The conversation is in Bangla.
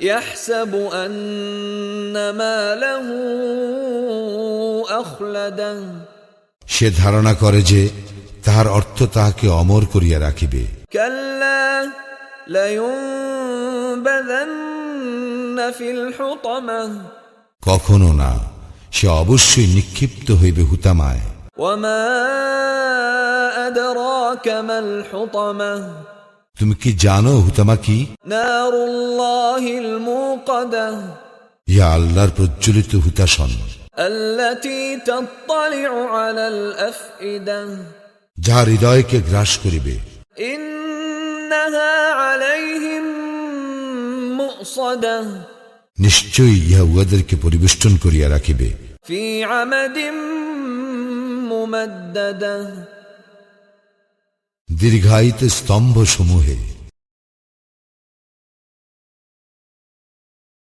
يحسب أن ماله أخلده সে ধারণা করে যে তাহার অর্থ তাহাকে অমর করিয়া রাখিবে كلا لينبذن في الحطمة কখনো না সে অবশ্যই নিক্ষিপ্ত হইবে হুতামায় وما أدراك ما الحطمة তুমি কি জানো হুতামা কি نار الله الموقدة ইহা আল্লাহর প্রজ্বলিত হুতাসন التي تطلع على الأفئدة যাহা হৃদয়কে গ্রাস করিবে إنها عليهم مؤصدة নিশ্চয়ই ইহা উহাদেরকে পরিবেষ্টন করিয়া রাখিবে في عمد ممدده দীর্ঘায়িত স্তম্ভ সমূহে